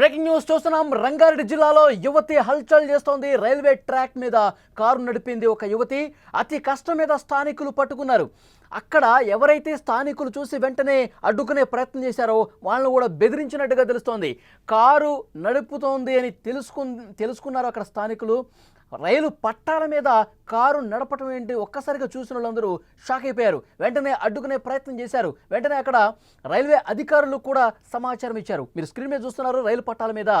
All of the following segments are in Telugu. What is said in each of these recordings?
బ్రేకింగ్ న్యూస్ చూస్తున్నాం. రంగారెడ్డి జిల్లాలో యువతి హల్చల్ చేస్తోంది. రైల్వే ట్రాక్ మీద కారు నడిపింది ఒక యువతి. అతి కష్టం మీద స్థానికులు పట్టుకున్నారు. అక్కడ ఎవరైతే స్థానికులు చూసి వెంటనే అడ్డుకునే ప్రయత్నం చేశారో వాళ్ళని కూడా బెదిరించినట్టుగా తెలుస్తోంది. కారు నడుపుతోంది అని తెలుసుకు తెలుసుకున్నారు అక్కడ స్థానికులు. రైలు పట్టాల మీద కారు నడపటం ఏంటి? ఒక్కసారిగా చూసిన వాళ్ళందరూ షాక్ అయిపోయారు. వెంటనే అడ్డుకునే ప్రయత్నం చేశారు. వెంటనే అక్కడ రైల్వే అధికారులు కూడా సమాచారం ఇచ్చారు. మీరు స్క్రీన్ మీద చూస్తున్నారు రైలు పట్టాల మీద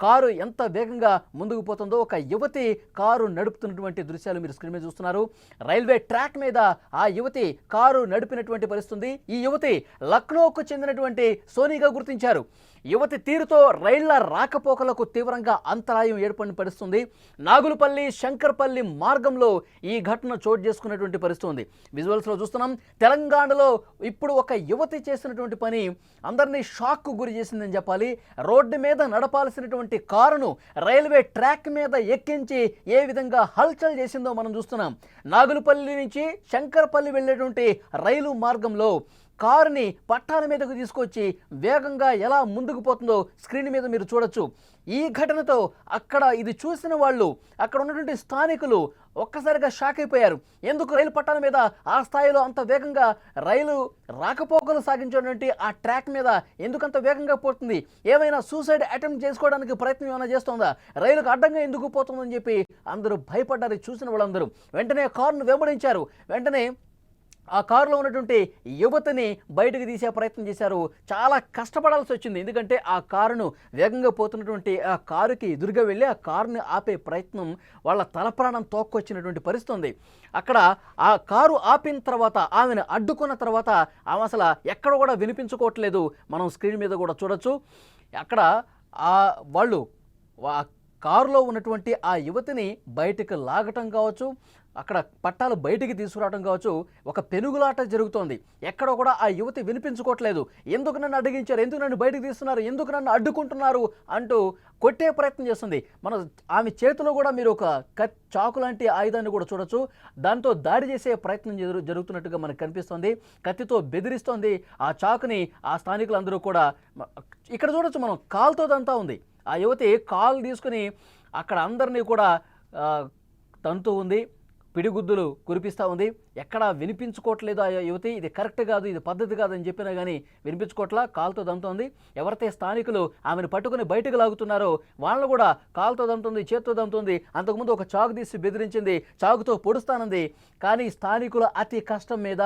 కారు ఎంత వేగంగా ముందుకు పోతుందో ఒక యువతి కారు నడుపుతున్నటువంటి దృశ్యాలు మీరు స్క్రీన్ మీద చూస్తున్నారు. రైల్వే ట్రాక్ మీద ఆ యువతి కారు నడిపినటువంటి పరిస్థితుంది. ఈ యువతి లక్నోకు చెందినటువంటి సోనీగా గుర్తించారు. యువతి తీరుతో రైళ్ళ రాకపోకలకు తీవ్రంగా అంతరాయం ఏర్పడిన పరిస్థితుంది. నాగులపల్లి శంకర్పల్లి మార్గంలో ఈ ఘటన చోటు చేసుకున్నటువంటి పరిస్థితి ఉంది. విజువల్స్లో చూస్తున్నాం. తెలంగాణలో ఇప్పుడు ఒక యువతి చేసినటువంటి పని అందరినీ షాక్కు గురి చేసిందని చెప్పాలి. రోడ్డు మీద నడపాల్సినటువంటి కారును రైల్వే ట్రాక్ మీద ఎక్కించి ఏ విధంగా హల్చల్ చేసిందో మనం చూస్తున్నాం. నాగులపల్లి నుంచి శంకర్పల్లి వెళ్ళేటువంటి రైలు మార్గంలో కారుని పట్టాల మీదకు తీసుకొచ్చి వేగంగా ఎలా ముందుకు పోతుందో స్క్రీన్ మీద మీరు చూడొచ్చు. ఈ ఘటనతో అక్కడ ఇది చూసిన వాళ్ళు అక్కడ ఉన్నటువంటి స్థానికులు ఒక్కసారిగా షాక్ అయిపోయారు. ఎందుకు రైలు పట్టాల మీద ఆ స్థాయిలో అంత వేగంగా రైలు రాకపోకలు సాగించేటువంటి ఆ ట్రాక్ మీద ఎందుకంత వేగంగా పోతుంది? ఏమైనా సూసైడ్ అటెంప్ట్ చేసుకోవడానికి ప్రయత్నం ఏమైనా చేస్తుందా? రైలుకు అడ్డంగా ఎందుకు పోతుందని చెప్పి అందరూ భయపడ్డారు చూసిన వాళ్ళందరూ. వెంటనే కారును వెంబడించారు. వెంటనే ఆ కారులో ఉన్నటువంటి యువతిని బయటకు తీసే ప్రయత్నం చేశారు. చాలా కష్టపడాల్సి వచ్చింది. ఎందుకంటే ఆ కారును వేగంగా పోతున్నటువంటి ఆ కారుకి ఎదురుగా వెళ్ళి ఆ కారుని ఆపే ప్రయత్నం వాళ్ళ తలప్రాణం తోక్కొచ్చినటువంటి పరిస్థితి ఉంది. అక్కడ ఆ కారు ఆపిన తర్వాత ఆమెను అడ్డుకున్న తర్వాత ఆమె అసలు ఎక్కడ కూడా వినిపించుకోవట్లేదు. మనం స్క్రీన్ మీద కూడా చూడొచ్చు. అక్కడ ఆ వాళ్ళు కారులో ఉన్నటువంటి ఆ యువతిని బయటకు లాగటం కావచ్చు అక్కడ పట్టాలు బయటికి తీసుకురావడం కావచ్చు ఒక పెనుగులాట జరుగుతోంది. ఎక్కడ కూడా ఆ యువతి వినిపించుకోవట్లేదు. ఎందుకు నన్ను అడిగించారు? ఎందుకు నన్ను బయటకు తీస్తున్నారు ఎందుకు నన్ను అడ్డుకుంటున్నారు? అంటూ కొట్టే ప్రయత్నం చేస్తుంది. మన ఆమె చేతిలో కూడా మీరు ఒక కత్ చాకు లాంటి ఆయుధాన్ని కూడా చూడొచ్చు. దాంతో దాడి చేసే ప్రయత్నం జరుగుతున్నట్టుగా మనకు కనిపిస్తుంది. కత్తితో బెదిరిస్తోంది. ఆ చాకుని ఆ స్థానికులందరూ కూడా ఇక్కడ చూడొచ్చు మనం. కాల్తో దంతా ఉంది. ఆ యువతి కాలు తీసుకుని అక్కడ అందరినీ కూడా తంతు ఉంది. పిడిగుద్దులు కురిపిస్తూ ఉంది. ఎక్కడా వినిపించుకోవట్లేదు ఆ యువతి. ఇది కరెక్ట్ కాదు ఇది పద్ధతి కాదు అని చెప్పినా కానీ వినిపించుకోవట్లా కాలుతో దంతోంది ఎవరైతే స్థానికులు ఆమెను పట్టుకుని బయటకు లాగుతున్నారో వాళ్ళను కూడా కాలుతో దంతుంది చేత్తో దంతుంది అంతకుముందు ఒక చాకు తీసి బెదిరించింది చాకుతో పొడుస్తానంది. కానీ స్థానికుల అతి కష్టం మీద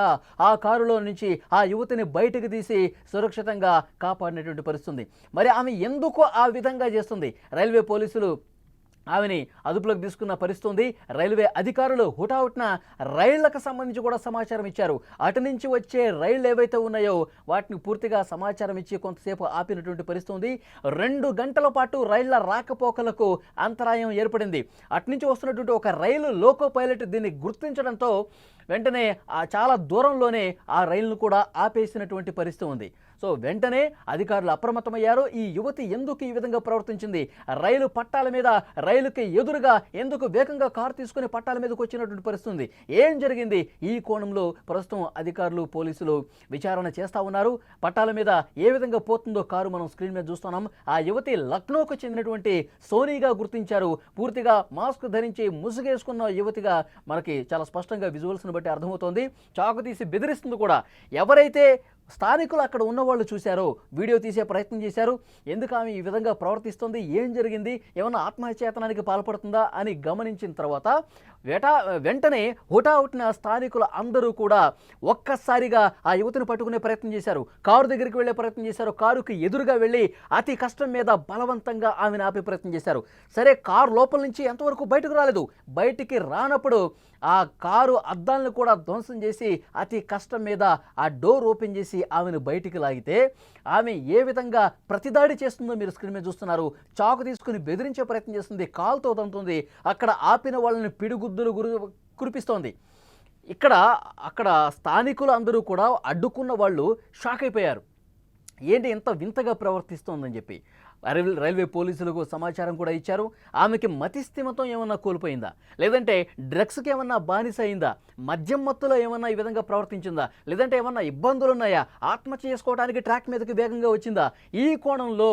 ఆ కారులో నుంచి ఆ యువతిని బయటకు తీసి సురక్షితంగా కాపాడినటువంటి పరిస్థితుంది. మరి ఆమె ఎందుకు ఆ విధంగా చేస్తుంది? రైల్వే పోలీసులు ఆమెని అదుపులోకి తీసుకున్న పరిస్థితి ఉంది రైల్వే అధికారులు హుటాహుటిన రైళ్ళకు సంబంధించి కూడా సమాచారం ఇచ్చారు. అటు నుంచి వచ్చే రైళ్ళు ఏవైతే ఉన్నాయో వాటిని పూర్తిగా సమాచారం ఇచ్చి కొంతసేపు ఆపినటువంటి పరిస్థితి ఉంది రెండు గంటల పాటు రైళ్ళ రాకపోకలకు అంతరాయం ఏర్పడింది. అటు నుంచి వస్తున్నటువంటి ఒక రైలు లోకో పైలట్ దీన్ని గుర్తించడంతో వెంటనే ఆ చాలా దూరంలోనే ఆ రైలును కూడా ఆపేసినటువంటి పరిస్థితి ఉంది. సో వెంటనే అధికారులు అప్రమత్తమయ్యారు. ఈ యువతి ఎందుకు ఈ విధంగా ప్రవర్తించింది? రైలు పట్టాల మీద రైలుకి ఎదురుగా ఎందుకు వేగంగా కారు తీసుకుని పట్టాల మీదకి వచ్చినటువంటి పరిస్థితి ఉంది? ఏం జరిగింది? ఈ కోణంలో ప్రస్తుతం అధికారులు పోలీసులు విచారణ చేస్తూ ఉన్నారు. పట్టాల మీద ఏ విధంగా పోతుందో కారు మనం స్క్రీన్ మీద చూస్తున్నాం. ఆ యువతి లక్నోకు చెందినటువంటి సోనీగా గుర్తించారు. పూర్తిగా మాస్క్ ధరించి ముసుగేసుకున్న యువతిగా మనకి చాలా స్పష్టంగా విజువల్స్ను బట్టి అర్థమవుతోంది. చాకు తీసి బెదిరిస్తుంది కూడా. ఎవరైతే స్థానికులు అక్కడ ఉన్నవాళ్ళు చూశారు వీడియో తీసే ప్రయత్నం చేశారు. ఎందుకు ఆమె ఈ విధంగా ప్రవర్తిస్తుంది? ఏం జరిగింది? ఏమన్నా ఆత్మహత్యాతనానికి పాల్పడుతుందా అని గమనించిన తర్వాత వెటా వెంటనే హుటాహుటిన స్థానికులు అందరూ కూడా ఒక్కసారిగా ఆ యువతిని పట్టుకునే ప్రయత్నం చేశారు. కారు దగ్గరికి వెళ్ళే ప్రయత్నం చేశారు. కారుకి ఎదురుగా వెళ్ళి అతి కష్టం మీద బలవంతంగా ఆమెను ఆపే ప్రయత్నం చేశారు. సరే కారు లోపల నుంచి ఎంతవరకు బయటకు రాలేదు? బయటికి రానప్పుడు ఆ కారు అద్దాలను కూడా ధ్వంసం చేసి అతి కష్టం మీద ఆ డోర్ ఓపెన్ చేసి ఆమెను బయటికి లాగితే ఆమె ఏ విధంగా ప్రతిదాడి చేస్తుందో మీరు స్క్రీన్ మీద చూస్తున్నారు. చాకు తీసుకుని బెదిరించే ప్రయత్నం చేస్తుంది. కాలుతో తంతుంది అక్కడ ఆపిన వాళ్ళని పిడిగుద్దులు గురి కురిపిస్తోంది. ఇక్కడ అక్కడ స్థానికులు అందరూ కూడా అడ్డుకున్న వాళ్ళు షాక్ అయిపోయారు. ఏంటి ఇంత వింతగా ప్రవర్తిస్తోందని చెప్పి. రైల్వే రైల్వే పోలీసులకు సమాచారం కూడా ఇచ్చారు. ఆమెకి మతిస్థిమతం ఏమన్నా కోల్పోయిందా? లేదంటే డ్రగ్స్కి ఏమన్నా బానిస అయిందా మద్యం మత్తులో ఏమన్నా ఈ విధంగా ప్రవర్తించిందా? లేదంటే ఏమన్నా ఇబ్బందులు ఉన్నాయా ఆత్మహత్య చేసుకోవడానికి ట్రాక్ మీదకి వేగంగా వచ్చిందా? ఈ కోణంలో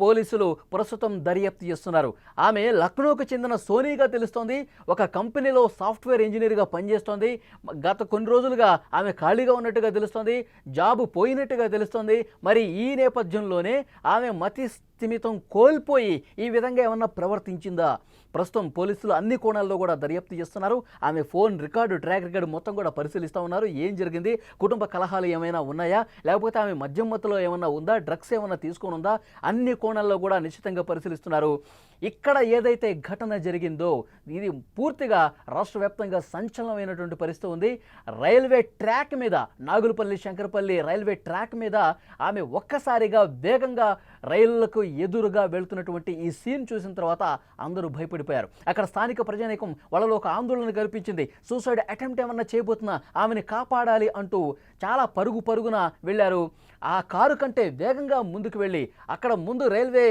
పోలీసులు ప్రస్తుతం దర్యాప్తు చేస్తున్నారు. ఆమె లక్నోకు చెందిన సోనీగా తెలుస్తోంది. ఒక కంపెనీలో సాఫ్ట్వేర్ ఇంజనీర్గా పనిచేస్తోంది. గత కొన్ని రోజులుగా ఆమె ఖాళీగా ఉన్నట్టుగా తెలుస్తోంది. జాబు పోయినట్టుగా తెలుస్తోంది. మరి ఈ నేపథ్యంలోనే ఆమె మతి స్థిమితం కోల్పోయి ఈ విధంగా ఏమన్నా ప్రవర్తించిందా? ప్రస్తుతం పోలీసులు అన్ని కోణాల్లో కూడా దర్యాప్తు చేస్తున్నారు. ఆమె ఫోన్ రికార్డు ట్రాక్ రికార్డు మొత్తం కూడా పరిశీలిస్తూ ఉన్నారు. ఏం జరిగింది? కుటుంబ కలహాలు ఏమైనా ఉన్నాయా? లేకపోతే ఆమె మద్యం మత్తులో ఏమైనా ఉందా? డ్రగ్స్ ఏమైనా తీసుకొని ఉందా? అన్ని కోణాల్లో కూడా నిశ్చితంగా పరిశీలిస్తున్నారు. ఇక్కడ ఏదైతే ఘటన జరిగిందో ఇది పూర్తిగా రాష్ట్ర వ్యాప్తంగా సంచలనమైనటువంటి పరిస్థితి ఉంది. రైల్వే ట్రాక్ మీద నాగులపల్లి శంకరపల్లి రైల్వే ట్రాక్ మీద ఆమె ఒక్కసారిగా వేగంగా రైళ్ళకు ఎదురుగా వెళ్తున్నటువంటి ఈ సీన్ చూసిన తర్వాత అందరూ భయపడిపోయారు. అక్కడ స్థానిక ప్రజానీకం వాళ్ళలో ఒక ఆందోళన కల్పించింది. సూసైడ్ అటెంప్ట్ ఏమన్నా చేయబోతున్నా ఆమెని కాపాడాలి అంటూ చాలా పరుగు పరుగున వెళ్ళారు. ఆ కారు కంటే వేగంగా ముందుకు వెళ్ళి అక్కడ ముందు రైల్వే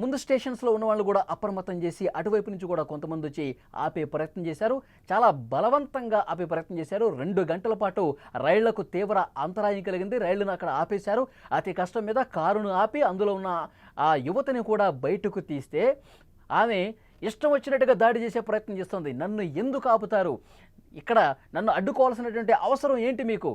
ముందు స్టేషన్స్లో ఉన్న వాళ్ళు కూడా అప్రమత్తం చేసి అటువైపు నుంచి కూడా కొంతమంది వచ్చి ఆపే ప్రయత్నం చేశారు. చాలా బలవంతంగా ఆపే ప్రయత్నం చేశారు. రెండు గంటల పాటు రైళ్ళకు తీవ్ర అంతరాయం కలిగింది. రైళ్ళను అక్కడ ఆపేశారు. అతి కష్టం మీద కారును ఆపి అందులో ఉన్న ఆ యువతని కూడా బయటకు తీస్తే ఆమె ఇష్టం వచ్చినట్టుగా దాడి చేసే ప్రయత్నం చేస్తుంది. నన్ను ఎందుకు ఆపుతారు? ఇక్కడ నన్ను అడ్డుకోవాల్సినటువంటి అవసరం ఏంటి మీకు?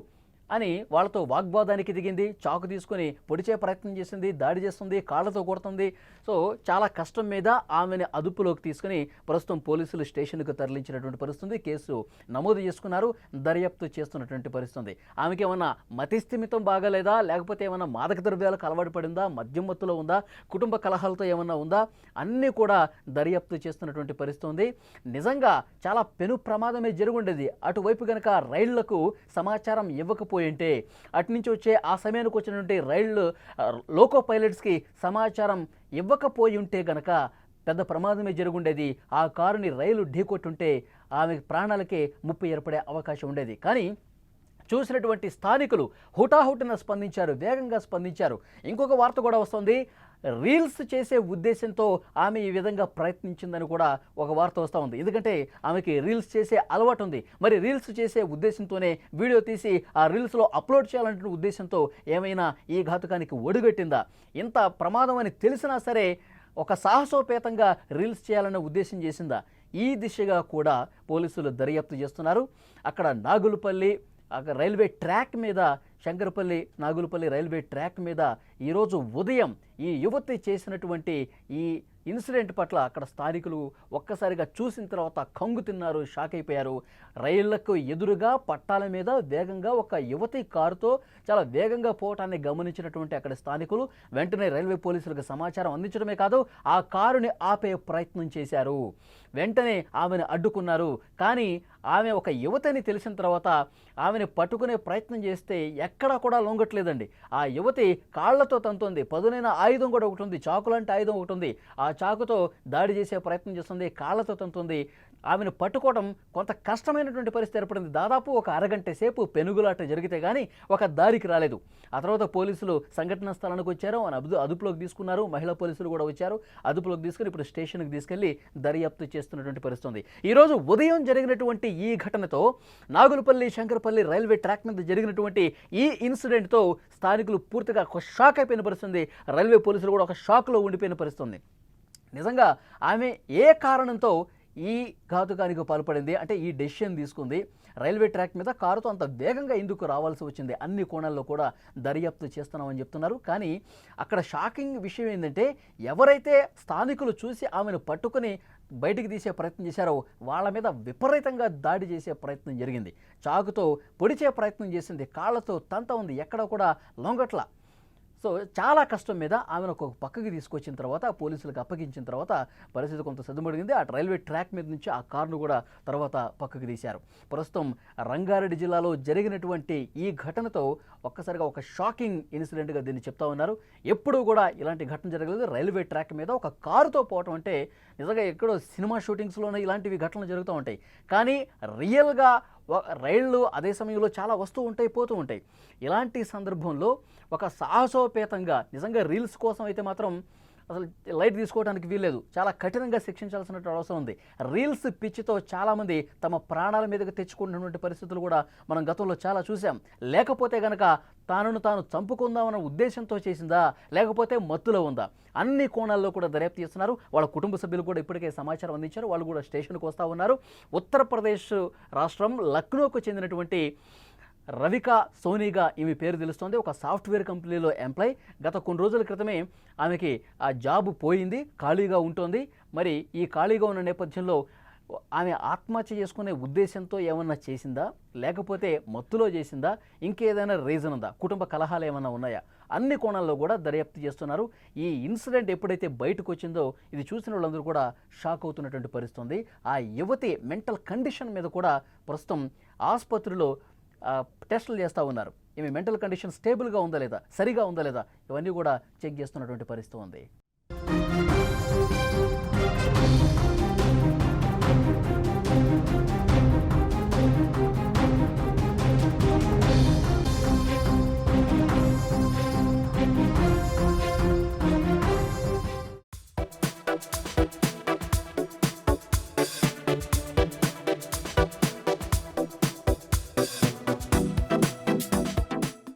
అని వాళ్ళతో వాగ్వాదానికి దిగింది. చాకు తీసుకొని పొడిచే ప్రయత్నం చేసింది. దాడి చేస్తుంది. కాళ్ళతో కొడుతుంది. సో చాలా కష్టం మీద ఆమెని అదుపులోకి తీసుకుని ప్రస్తుతం పోలీసులు స్టేషన్కు తరలించినటువంటి పరిస్థితి కేసు నమోదు చేసుకున్నారు. దర్యాప్తు చేస్తున్నటువంటి పరిస్థితుంది. ఆమెకి ఏమన్నా మతిస్థిమితం బాగాలేదా? లేకపోతే ఏమైనా మాదక ద్రవ్యాలకు అలవాటు పడిందా? మద్యం మత్తులో ఉందా? కుటుంబ కలహాలతో ఏమన్నా ఉందా? అన్నీ కూడా దర్యాప్తు చేస్తున్నటువంటి పరిస్థితి నిజంగా చాలా పెను ప్రమాదమే జరుగుండేది అటువైపు కనుక రైళ్ళకు సమాచారం ఇవ్వకపోయింటే అటు నుంచి వచ్చే ఆ సమయానికి వచ్చినటువంటి రైళ్ళు లోకో పైలట్స్కి సమాచారం ఇవ్వకపోయి ఉంటే గనక పెద్ద ప్రమాదమే జరుగుండేది. ఆ కారుని రైలు ఢీకొట్టుంటే ఆమె ప్రాణాలకే ముప్పు ఏర్పడే అవకాశం ఉండేది. కానీ చూసినటువంటి స్థానికులు హుటాహుటిన స్పందించారు వేగంగా స్పందించారు. ఇంకొక వార్త కూడా వస్తుంది. రీల్స్ చేసే ఉద్దేశంతో ఆమె ఈ విధంగా ప్రయత్నించిందని కూడా ఒక వార్త వస్తూ ఉంది. ఎందుకంటే ఆమెకి రీల్స్ చేసే అలవాటు ఉంది. మరి రీల్స్ చేసే ఉద్దేశంతోనే వీడియో తీసి ఆ రీల్స్లో అప్లోడ్ చేయాలనే ఉద్దేశంతో ఏమైనా ఈ ఘాతుకానికి ఒడిగట్టిందా? ఇంత ప్రమాదం అని తెలిసినా సరే ఒక సాహసోపేతంగా రీల్స్ చేయాలనే ఉద్దేశం చేసిందా? ఈ దిశగా కూడా పోలీసులు దర్యాప్తు చేస్తున్నారు. అక్కడ నాగులపల్లి అక్కడ రైల్వే ట్రాక్ మీద శంకరపల్లి నాగులపల్లి రైల్వే ట్రాక్ మీద ఈరోజు ఉదయం ఈ యువతి చేసినటువంటి ఈ ఇన్సిడెంట్ పట్ల అక్కడ స్థానికులు ఒక్కసారిగా చూసిన తర్వాత కంగు తిన్నారు షాక్ అయిపోయారు. రైళ్ళకు ఎదురుగా పట్టాల మీద వేగంగా ఒక యువతి కారుతో చాలా వేగంగా పోవటాన్ని గమనించినటువంటి అక్కడ స్థానికులు వెంటనే రైల్వే పోలీసులకు సమాచారం అందించడమే కాదు ఆ కారుని ఆపే ప్రయత్నం చేశారు. వెంటనే ఆమెను అడ్డుకున్నారు. కానీ ఆమె ఒక యువతని తెలిసిన తర్వాత ఆమెను పట్టుకునే ప్రయత్నం చేస్తే ఎక్కడా కూడా లొంగట్లేదండి. ఆ యువతి కాళ్ళతో తంతోంది. పదునైన ఆయుధం కూడా ఒకటి ఉంది. చాకులంటే ఆయుధం ఒకటి ఉంది. ఆ ఆ చాకుతో దాడి చేసే ప్రయత్నం చేస్తుంది కాళ్ళతో తంతుంది. ఆమెను పట్టుకోవడం కొంత కష్టమైనటువంటి పరిస్థితి ఏర్పడింది. దాదాపు ఒక అరగంట సేపు పెనుగులాట జరిగితే కానీ ఒక దారికి రాలేదు. ఆ తర్వాత పోలీసులు సంఘటనా స్థలానికి వచ్చారు. ఆయన అదు అదుపులోకి తీసుకున్నారు. మహిళా పోలీసులు కూడా వచ్చారు. అదుపులోకి తీసుకుని ఇప్పుడు స్టేషన్కి తీసుకెళ్ళి దర్యాప్తు చేస్తున్నటువంటి పరిస్థితి ఉంది ఈరోజు ఉదయం జరిగినటువంటి ఈ ఘటనతో నాగులపల్లి శంకరపల్లి రైల్వే ట్రాక్ మీద జరిగినటువంటి ఈ ఇన్సిడెంట్తో స్థానికులు పూర్తిగా ఒక షాక్ అయిపోయిన పరిస్థితి రైల్వే పోలీసులు కూడా ఒక షాక్లో ఉండిపోయిన పరిస్థితి నిజంగా ఆమె ఏ కారణంతో ఈ ఘాతుకానికి పాల్పడింది? అంటే ఈ డెసిషన్ తీసుకుంది. రైల్వే ట్రాక్ మీద కారుతో అంత వేగంగా ఎందుకు రావాల్సి వచ్చింది. అన్ని కోణాల్లో కూడా దర్యాప్తు చేస్తున్నామని చెప్తున్నారు. కానీ అక్కడ షాకింగ్ విషయం ఏంటంటే ఎవరైతే స్థానికులు చూసి ఆమెను పట్టుకుని బయటికి తీసే ప్రయత్నం చేశారో వాళ్ళ మీద విపరీతంగా దాడి చేసే ప్రయత్నం జరిగింది. చాకుతో పొడిచే ప్రయత్నం చేసింది. కాళ్ళతో తంత ఉంది. ఎక్కడ కూడా లొంగట్ల. సో చాలా కష్టం మీద ఆమెను ఒక పక్కకి తీసుకొచ్చిన తర్వాత పోలీసులకు అప్పగించిన తర్వాత పరిస్థితి కొంత సద్దుమడిగింది ఆ రైల్వే ట్రాక్ మీద నుంచి ఆ కారును కూడా తర్వాత పక్కకి తీశారు. ప్రస్తుతం రంగారెడ్డి జిల్లాలో జరిగినటువంటి ఈ ఘటనతో ఒక్కసారిగా ఒక షాకింగ్ ఇన్సిడెంట్గా దీన్ని చెప్తా ఉన్నారు. ఎప్పుడూ కూడా ఇలాంటి ఘటన జరగలేదు. రైల్వే ట్రాక్ మీద ఒక కారుతో పోవటం అంటే నిజంగా ఎక్కడో సినిమా షూటింగ్స్లోనే ఇలాంటివి ఘటనలు జరుగుతూ ఉంటాయి. కానీ రియల్గా రైళ్ళు అదే సమయంలో చాలా వస్తూ ఉంటాయి పోతూ ఉంటాయి. ఇలాంటి సందర్భంలో ఒక సాహసోపేతంగా నిజంగా రీల్స్ కోసం అయితే మాత్రం అసలు లైట్ తీసుకోవడానికి వీల్లేదు. చాలా కఠినంగా శిక్షించాల్సినటువంటి అవసరం ఉంది. రీల్స్ పిచ్చితో చాలామంది తమ ప్రాణాల మీదకి తెచ్చుకున్నటువంటి పరిస్థితులు కూడా మనం గతంలో చాలా చూసాం లేకపోతే గనక తానును తాను చంపుకుందామన్న ఉద్దేశంతో చేసిందా? లేకపోతే మత్తులో ఉందా? అన్ని కోణాల్లో కూడా దర్యాప్తు చేస్తున్నారు. వాళ్ళ కుటుంబ సభ్యులు కూడా ఇప్పటికే సమాచారం అందించారు. వాళ్ళు కూడా స్టేషన్కి వస్తూ ఉన్నారు. ఉత్తరప్రదేశ్ రాష్ట్రం లక్నోకు చెందినటువంటి రవిక సోనీగా ఈమె పేరు తెలుస్తోంది. ఒక సాఫ్ట్వేర్ కంపెనీలో ఎంప్లాయ్. గత కొన్ని రోజుల క్రితమే ఆమెకి ఆ జాబ్ పోయింది ఖాళీగా ఉంటుంది. మరి ఈ ఖాళీగా ఉన్న నేపథ్యంలో ఆమె ఆత్మహత్య చేసుకునే ఉద్దేశంతో ఏమన్నా చేసిందా? లేకపోతే మత్తులో చేసిందా? ఇంకేదైనా రీజన్ ఉందా? కుటుంబ కలహాలు ఏమైనా ఉన్నాయా? అన్ని కోణాల్లో కూడా దర్యాప్తు చేస్తున్నారు. ఈ ఇన్సిడెంట్ ఎప్పుడైతే బయటకు వచ్చిందో ఇది చూసిన వాళ్ళందరూ కూడా షాక్ అవుతున్నటువంటి పరిస్థితుంది ఆ యువతి మెంటల్ కండిషన్ మీద కూడా ప్రస్తుతం ఆసుపత్రిలో టెస్టులు చేస్తూ ఉన్నారు. ఈమె మెంటల్ కండిషన్ స్టేబుల్గా ఉందా లేదా? సరిగా ఉందా లేదా? ఇవన్నీ కూడా చెక్ చేస్తున్నటువంటి పరిస్థితి ఉంది.